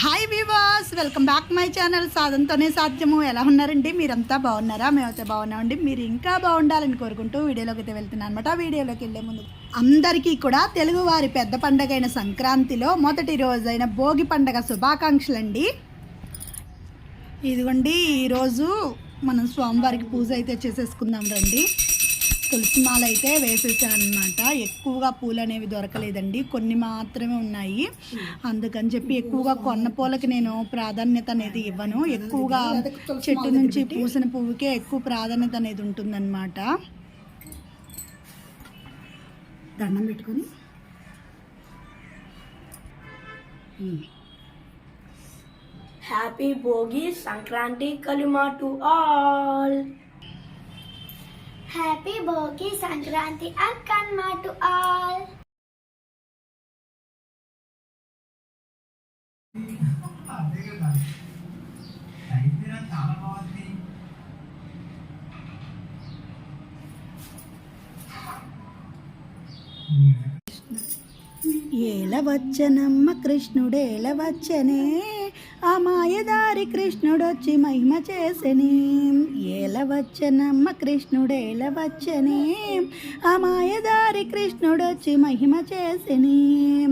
Hi వివాస్ welcome back my channel సాధనతోనే సాధ్యము. ఎలా ఉన్నారండి? మీరంతా బాగున్నారా? మేమైతే బాగున్నామండి. మీరు ఇంకా బాగుండాలని కోరుకుంటూ వీడియోలోకి అయితే వెళ్తున్నాను అనమాట వీడియోలోకి వెళ్ళే ముందు అందరికీ కూడా తెలుగువారి పెద్ద పండగైన సంక్రాంతిలో మొదటి రోజైన భోగి పండగ శుభాకాంక్షలు అండి ఇదిగోండి ఈరోజు మనం స్వామివారికి పూజ అయితే చేసేసుకుందాం రండి. తులసి మాల అయితే వేసేసాను అనమాట ఎక్కువగా పూలు అనేవి దొరకలేదండి. కొన్ని మాత్రమే ఉన్నాయి. అందుకని చెప్పి ఎక్కువగా కొన్న పూలకి నేను ప్రాధాన్యత అనేది ఇవ్వను. ఎక్కువగా చెట్టు నుంచి పూసిన పువ్వుకే ఎక్కువ ప్రాధాన్యత అనేది ఉంటుందన్నమాట. దండం పెట్టుకొని. Happy Bhogi Sankranti కలిమా to all happy Bhogi Sankranti అక్కన్మ to all ఏలవచ్చనమ్మ కృష్ణుడేలవచ్చనే. ఆ మాయదారి కృష్ణుడొచ్చి మహిమ చేసని. ఏలవచ్చనమ్మ కృష్ణుడేలవచ్చనే ఆ మాయదారి కృష్ణుడొచ్చి మహిమ చేసని.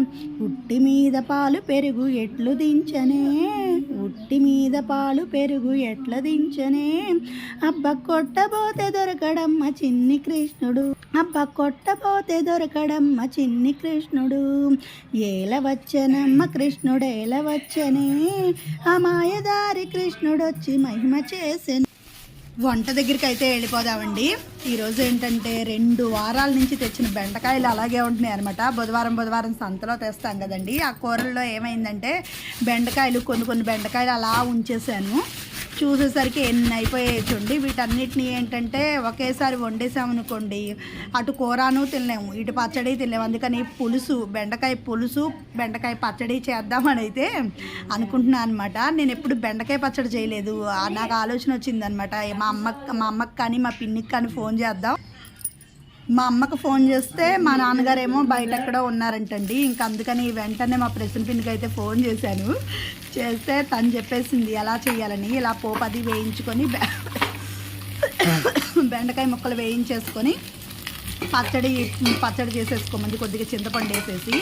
ఉట్టి మీద పాలు పెరుగు ఎట్లు దించనే. ఉట్టి మీద పాలు పెరుగు ఎట్ల దించనే? అబ్బ కొట్టబోతే దొరకడమ్మ చిన్ని కృష్ణుడు. అబ్బ కొట్టబోతే దొరకడమ్మ చిన్ని కృష్ణుడు. ఏలవచ్చనమ్మ కృష్ణుడేలవచ్చనే ఆ మాయదారి కృష్ణుడొచ్చి మహిమ చేసెను వంట దగ్గరికి అయితే వెళ్ళిపోదామండి. ఈరోజు ఏంటంటే రెండు వారాల నుంచి తెచ్చిన బెండకాయలు అలాగే ఉంటున్నాయి అనమాట బుధవారం బుధవారం సంతలో తెస్తాం కదండి. ఆ కూరల్లో ఏమైందంటే బెండకాయలు కొన్ని కొన్ని బెండకాయలు అలా ఉంచేసాను. చూసేసరికి ఎన్ని అయిపోయాయి చూడండి. వీటన్నిటిని ఏంటంటే ఒకేసారి వండేసామనుకోండి అటు కూరను తినలేము ఇటు పచ్చడి తినలేము. అందుకని పులుసు బెండకాయ పులుసు బెండకాయ పచ్చడి చేద్దామని అయితే అనుకుంటున్నాను అనమాట నేను ఎప్పుడు బెండకాయ పచ్చడి చేయలేదు. నాకు ఆలోచన వచ్చిందనమాట మా అమ్మ మా అమ్మకి కానీ మా పిన్నికి కానీ ఫోన్ చేద్దాం. మా అమ్మకు ఫోన్ చేస్తే మా నాన్నగారేమో బయట ఎక్కడో ఉన్నారంటండి. ఇంకా అందుకని వెంటనే మా ప్రెసిడెంట్ పిన్నికి అయితే ఫోన్ చేశాను. చేస్తే తను చెప్పేసింది ఎలా చేయాలని ఇలా పోపది వేయించుకొని బె- బెండకాయ ముక్కలు వేయించేసుకొని పచ్చడి పచ్చడి చేసేసుకోమంది కొద్దిగా చింతపండు వేసేసి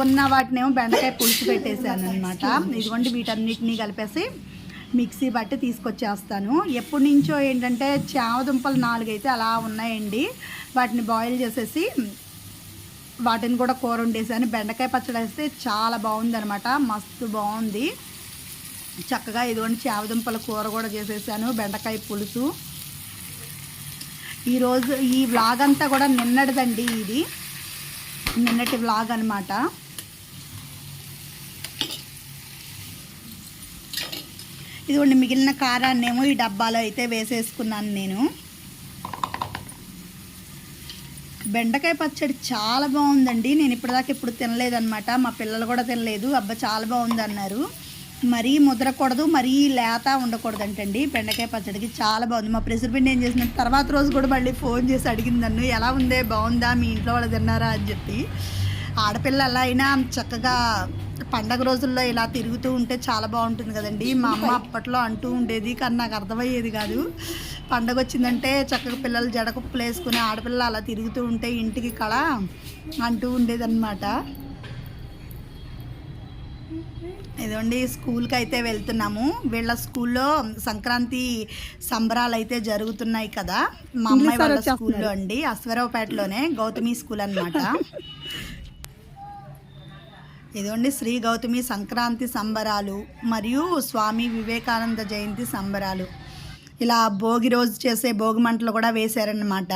ఉన్న వాటినేమో బెండకాయ పులుసు పెట్టేశాను అనమాట ఇదిగోండి వీటన్నిటిని కలిపేసి మిక్సీ బట్టి తీసుకొచ్చేస్తాను. ఎప్పటి నుంచో ఏంటంటే చామదుంపలు నాలుగైతే అలా ఉన్నాయండి. వాటిని బాయిల్ చేసేసి వాటిని కూడా కూర వండేసాను. బెండకాయ పచ్చడి వేస్తే చాలా బాగుందనమాట మస్తు బాగుంది. చక్కగా ఇదిగోండి చామదుంపల కూర కూడా చేసేసాను. బెండకాయ పులుసు. ఈరోజు ఈ వ్లాగ్ అంతా కూడా నిన్నటిదండి ఇది. నిన్నటి వ్లాగ్ అనమాట ఇదిగోండి మిగిలిన కారాన్ని ఏమో ఈ డబ్బాలో అయితే వేసేసుకున్నాను నేను. బెండకాయ పచ్చడి చాలా బాగుందండి. నేను ఇప్పటిదాకా ఇప్పుడు తినలేదన్నమాట. మా పిల్లలు కూడా తినలేదు. అబ్బా చాలా బాగుంది అన్నారు మరీ ముద్రకూడదు మరీ లేత ఉండకూడదు అంటండి బెండకాయ పచ్చడికి చాలా బాగుంది. మా ప్రెసిడెంట్ ఏం చేసిన తర్వాత రోజు కూడా మళ్ళీ ఫోన్ చేసి అడిగింది నన్ను ఎలా ఉందే? బాగుందా? మీ ఇంట్లో వాళ్ళు తిన్నారా? అని చెప్పి. ఆడపిల్ల అలా అయినా చక్కగా పండగ రోజుల్లో ఇలా తిరుగుతూ ఉంటే చాలా బాగుంటుంది కదండి. మా అమ్మ అప్పట్లో అంటూ ఉండేది కానీ నాకు అర్థమయ్యేది కాదు. పండగ వచ్చిందంటే చక్కగా పిల్లలు జడకుప్పులు వేసుకుని ఆడపిల్ల అలా తిరుగుతూ ఉంటే ఇంటికి కళ అంటూ ఉండేదన్నమాట. ఇదండి స్కూల్కి అయితే వెళ్తున్నాము. వీళ్ళ స్కూల్లో సంక్రాంతి సంబరాలు అయితే జరుగుతున్నాయి కదా. మా అమ్మాయి వాళ్ళ స్కూల్లో అండి అశ్వరావుపేటలోనే గౌతమి స్కూల్ అన్నమాట. ఇదిగోండి శ్రీ గౌతమి సంక్రాంతి సంబరాలు మరియు స్వామి వివేకానంద జయంతి సంబరాలు. ఇలా భోగి రోజు చేసే భోగి మంటలు కూడా వేశారన్నమాట.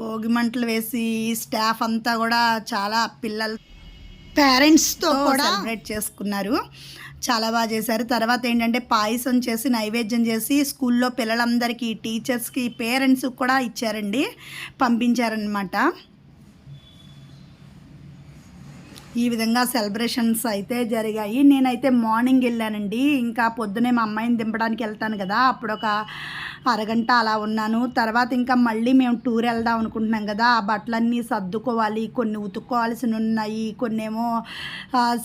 భోగి మంటలు వేసి స్టాఫ్ అంతా కూడా చాలా పిల్లలు పేరెంట్స్తో కూడా సెలబ్రేట్ చేసుకున్నారు. చాలా బాగా చేశారు. తర్వాత ఏంటంటే పాయసం చేసి నైవేద్యం చేసి స్కూల్లో పిల్లలందరికీ టీచర్స్కి పేరెంట్స్ కూడా ఇచ్చారండి. పంపించారనమాట ఈ విధంగా సెలబ్రేషన్స్ అయితే జరిగాయి. నేనైతే మార్నింగ్ వెళ్ళానండి. ఇంకా పొద్దునే మా అమ్మాయిని దింపడానికి వెళ్తాను కదా. అప్పుడు ఒక అరగంట అలా ఉన్నాను. తర్వాత ఇంకా మళ్ళీ మేము టూర్ వెళ్దాం అనుకుంటున్నాం కదా. ఆ బట్టలన్నీ సర్దుకోవాలి. కొన్ని ఉతుక్కోవాల్సిన ఉన్నాయి. కొన్ని ఏమో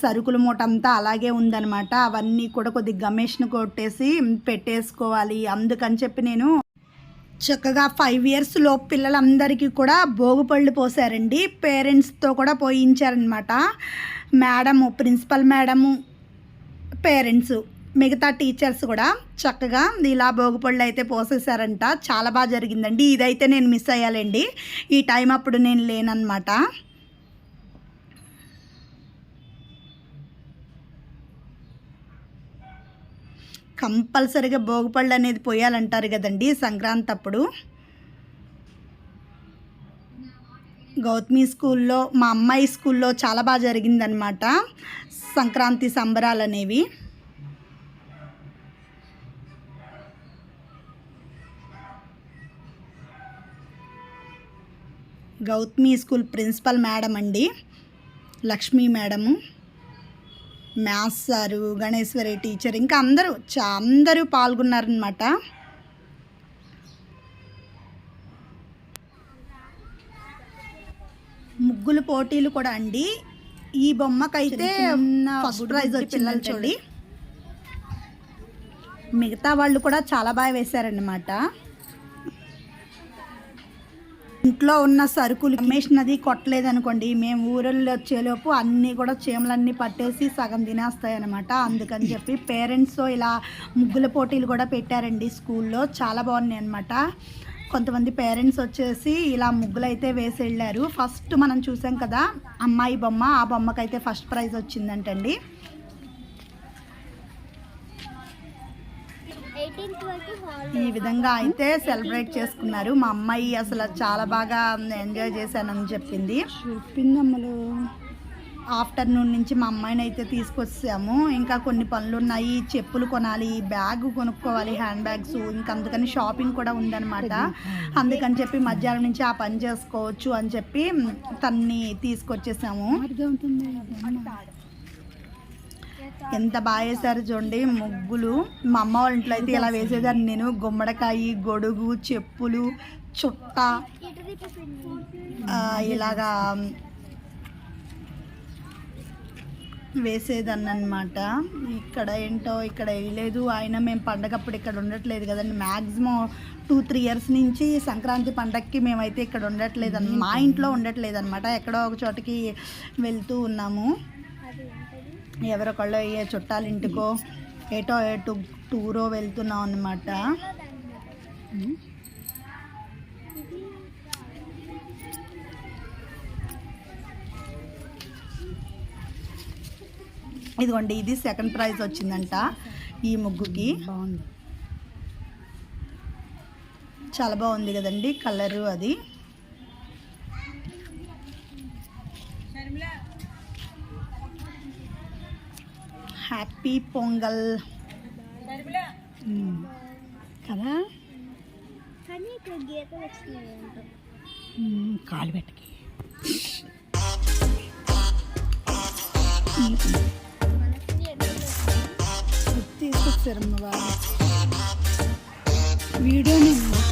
సరుకులు సరుకుల మూట అంతా అలాగే ఉందనమాట అవన్నీ కూడా కొద్దిగా గమేష్ను కొట్టేసి పెట్టేసుకోవాలి. అందుకని చెప్పి నేను చక్కగా ఫైవ్ ఇయర్స్ లోపు పిల్లలందరికీ కూడా భోగుపళ్ళు పోసారండి. పేరెంట్స్తో కూడా పోయించారనమాట మేడము ప్రిన్సిపల్ మేడము పేరెంట్స్ మిగతా టీచర్స్ కూడా చక్కగా ఇలా భోగిపళ్ళు అయితే పోసేసారంట. చాలా బాగా జరిగిందండి. ఇదైతే నేను మిస్ అయ్యాలండి. ఈ టైం అప్పుడు నేను లేనన్నమాట. కంపల్సరిగా భోగిపళ్ళు అనేది పోయాలంటారు కదండి సంక్రాంతి అప్పుడు. గౌతమి స్కూల్లో మా అమ్మాయి స్కూల్లో చాలా బాగా జరిగిందనమాట సంక్రాంతి సంబరాలు అనేవి. గౌతమి స్కూల్ ప్రిన్సిపల్ మేడం అండి Lakshmi madam. Maths sir Ganeshwari teacher ఇంకా అందరూ చా అందరూ పాల్గొన్నారనమాట ముగ్గులు పోటీలు కూడా అండి. ఈ బొమ్మకైతే ఫస్ట్ ప్రైజ్ వచ్చిందని చూడండి. మిగతా వాళ్ళు కూడా చాలా బాగా వేశారనమాట ఇంట్లో ఉన్న సరుకులు రమేష్ నది కొట్టలేదు అనుకోండి మేము ఊరిలో వచ్చేలోపు అన్నీ కూడా చీమలన్నీ పట్టేసి సగం తినేస్తాయి అనమాట అందుకని చెప్పి పేరెంట్స్ ఇలా ముగ్గుల పోటీలు కూడా పెట్టారండి స్కూల్లో. చాలా బాగున్నాయి అనమాట కొంతమంది పేరెంట్స్ వచ్చేసి ఇలా ముగ్గులు అయితే వేసి వెళ్ళారు ఫస్ట్ మనం చూసాం కదా అమ్మాయి బొమ్మ ఆ బొమ్మకైతే ఫస్ట్ ప్రైజ్ వచ్చిందంటండి. ఈ విధంగా అయితే సెలబ్రేట్ చేసుకున్నారు. మా అమ్మాయి అసలు చాలా బాగా ఎంజాయ్ చేశానని చెప్పింది. చెప్పిందమ్మలు ఆఫ్టర్నూన్ నుంచి మా అమ్మాయిని అయితే తీసుకొచ్చాము. ఇంకా కొన్ని పనులు ఉన్నాయి. చెప్పులు కొనాలి బ్యాగ్ కొనుక్కోవాలి హ్యాండ్ బ్యాగ్స్ ఇంకా అందుకని షాపింగ్ కూడా ఉందన్నమాట. అందుకని చెప్పి మధ్యాహ్నం నుంచి ఆ పని చేసుకోవచ్చు అని చెప్పి తన్ని తీసుకొచ్చేసాము. ఎంత బాగా వేసారు చూడండి ముగ్గులు. మా అమ్మ వాళ్ళ ఇంట్లో అయితే ఇలా వేసేదాన్ని నేను. గుమ్మడికాయ గొడుగు చెప్పులు చుట్ట. ఇలాగా వేసేదాన్ని అనమాట ఇక్కడ ఏంటో ఇక్కడ వేయలేదు. అయినా మేము పండగప్పుడు ఇక్కడ ఉండట్లేదు కదండి. మ్యాక్సిమం టూ త్రీ ఇయర్స్ నుంచి సంక్రాంతి పండగకి మేమైతే ఇక్కడ ఉండట్లేదు అన్న మా ఇంట్లో ఉండట్లేదు అనమాట ఎక్కడో ఒక చోటకి వెళ్తూ ఉన్నాము. ఎవరొకళ్ళు ఏ చుట్టాల ఇంటికో ఏటో ఎటు టూరో వెళ్తున్నాం అనమాట ఇదిగోండి ఇది సెకండ్ ప్రైజ్ వచ్చిందంట ఈ ముగ్గుకి. బాగుంది. చాలా బాగుంది కదండి కలరు అది. హ్యాపీ పొంగల్ మ్మ్. కదా కానీ ఇక్కడ గీతలు వచ్చినాయి అంట మ్మ్, కాలు పెట్టకి మనకి ఎక్కడ తీసుకొచ్చారమ్మ వాళ్ళు వీడియోనే తీసామా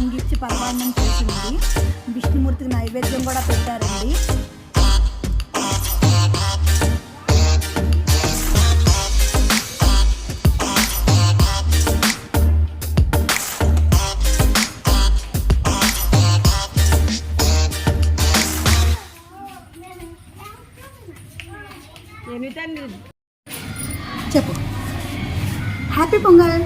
పొంగిచ్చి పరమాన్నం చేసింది. విష్ణుమూర్తికి నైవేద్యం కూడా పెట్టారండి. చెప్పు. హ్యాపీ పొంగల్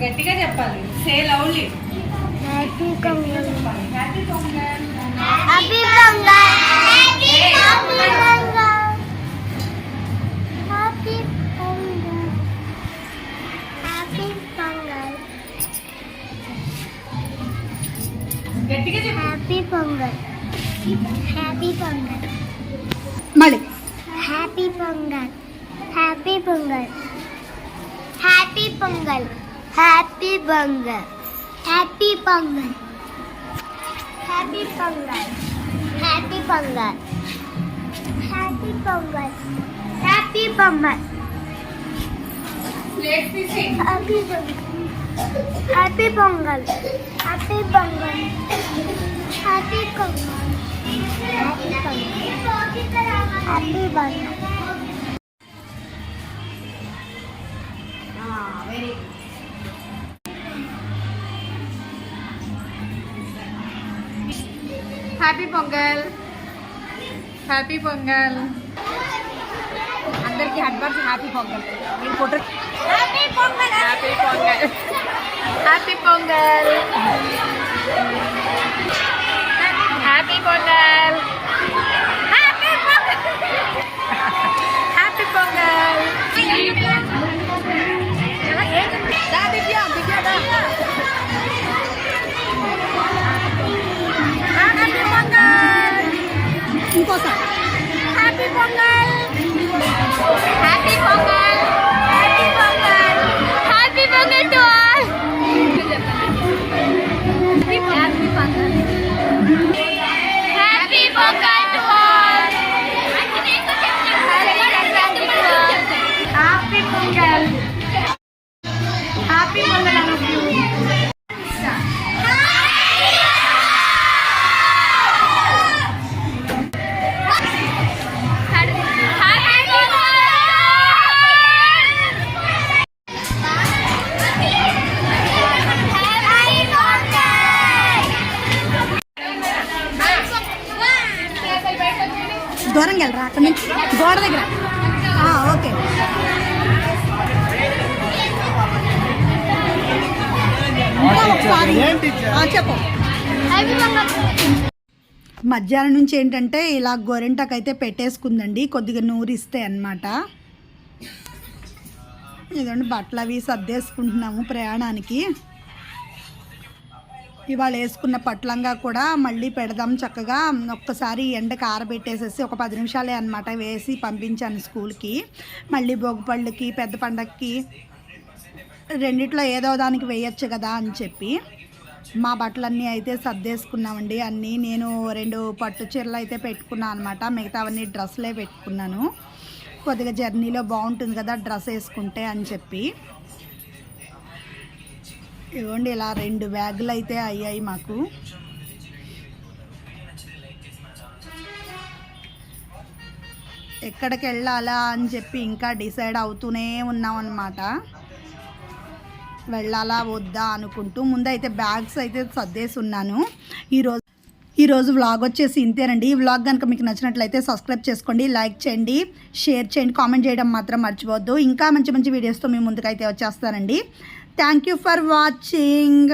గట్టిగా చెప్పాలి say lovely happy Pongal happy Pongal happy Pongal happy Pongal happy Pongal happy Pongal గట్టిగా చెప్పు హ్యాపీ పొంగల్ హ్యాపీ పొంగల్ మళ్ళీ happy Pongal happy Pongal happy Pongal happy Pongal happy Pongal happy Pongal happy Pongal happy Pongal happy Pongal plate తీసి happy Pongal happy Pongal happy Pongal happy Pongal happy Pongal happy Pongal happy Pongal అందరికి advance happy Pongal నేను photo happy Pongal happy Pongal happy Pongal happy Pongal কথা। হাতি বঙ্গাল చెప్పు. మధ్యాహ్నం నుంచి ఏంటంటే ఇలా గోరింటాకు అయితే పెట్టేసుకుందండి కొద్దిగా నూరిస్తే అన్నమాట. ఇదండి బట్టలు అవి సర్దేసుకుంటున్నాము ప్రయాణానికి. ఇవాళ వేసుకున్న పట్లంగా కూడా మళ్ళీ పెడదాం చక్కగా. ఒక్కసారి ఎండకు ఆరబెట్టేసేసి ఒక పది నిమిషాలే అనమాట వేసి పంపించాను స్కూల్కి. మళ్ళీ భోగిపళ్ళకి పెద్ద పండక్కి రెండిట్లో ఏదో దానికి వేయచ్చు కదా అని చెప్పి. మా బట్టలన్నీ అయితే సర్దేసుకున్నామండి. అన్నీ నేను రెండు పట్టు చీరలు అయితే పెట్టుకున్నాను అనమాట మిగతావన్నీ డ్రెస్లే పెట్టుకున్నాను. కొద్దిగా జర్నీలో బాగుంటుంది కదా డ్రెస్ వేసుకుంటే అని చెప్పి. ఇవ్వండి ఇలా రెండు బ్యాగులు అయితే అయ్యాయి మాకు. ఎక్కడికి వెళ్ళాలా అని చెప్పి ఇంకా డిసైడ్ అవుతూనే ఉన్నాం అన్నమాట వెళ్ళాలా వద్దా అనుకుంటూ ముందైతే బ్యాగ్స్ అయితే సర్దేసి ఉన్నాను ఈరోజు ఈరోజు వ్లాగ్ వచ్చేసి ఇంతేనండి. ఈ వ్లాగ్ కనుక మీకు నచ్చినట్లయితే సబ్స్క్రైబ్ చేసుకోండి లైక్ చేయండి షేర్ చేయండి కామెంట్ చేయడం మాత్రం మర్చిపోవద్దు. ఇంకా మంచి మంచి వీడియోస్తో మీ ముందుకైతే వచ్చేస్తానండి. Thank you for watching